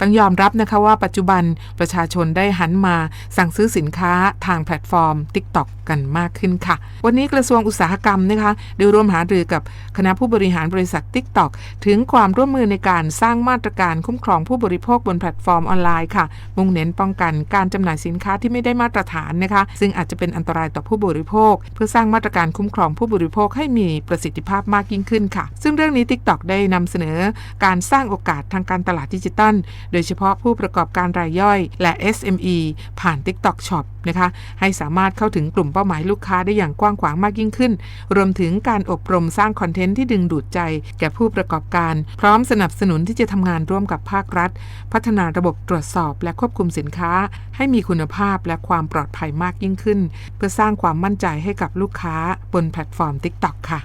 ต้องยอมรับนะคะว่าปัจจุบันประชาชนได้หันมาสั่งซื้อสินค้าทางแพลตฟอร์ม TikTok กันมากขึ้นค่ะ วันนี้กระทรวงอุตสาหกรรมนะคะได้ร่วมหารือกับคณะผู้บริหารบริษัท TikTok ถึงความร่วมมือในการสร้างมาตรการคุ้มครองผู้บริโภคบนแพลตฟอร์มออนไลน์ค่ะ มุ่งเน้นป้องกันการจำหน่ายสินค้าที่ไม่ได้มาตรฐานนะคะ ซึ่งอาจจะเป็นอันตรายต่อผู้บริโภค เพื่อสร้างมาตรการคุ้มครองผู้บริโภคให้มีประสิทธิภาพมากยิ่งขึ้นค่ะ ซึ่งเรื่องนี้ TikTok ได้นำเสนอการสร้างโอกาสทางการตลาดดิจิทัลโดยเฉพาะผู้ประกอบการรายย่อย และ SME ผ่าน TikTok Shop นะคะ ให้สามารถเข้าถึงกลุ่มเป้าหมายลูกค้าได้อย่างกว้างขวางมากยิ่งขึ้น รวมถึงการอบรมสร้างคอนเทนต์ที่ดึงดูดใจ แก่ผู้ประกอบการ พร้อมสนับสนุนที่จะทำงานร่วมกับภาครัฐ พัฒนาระบบตรวจสอบและควบคุมสินค้า ให้มีคุณภาพและความปลอดภัยมากยิ่งขึ้น เพื่อสร้างความมั่นใจให้กับลูกค้าบนแพลตฟอร์ม TikTok ค่ะ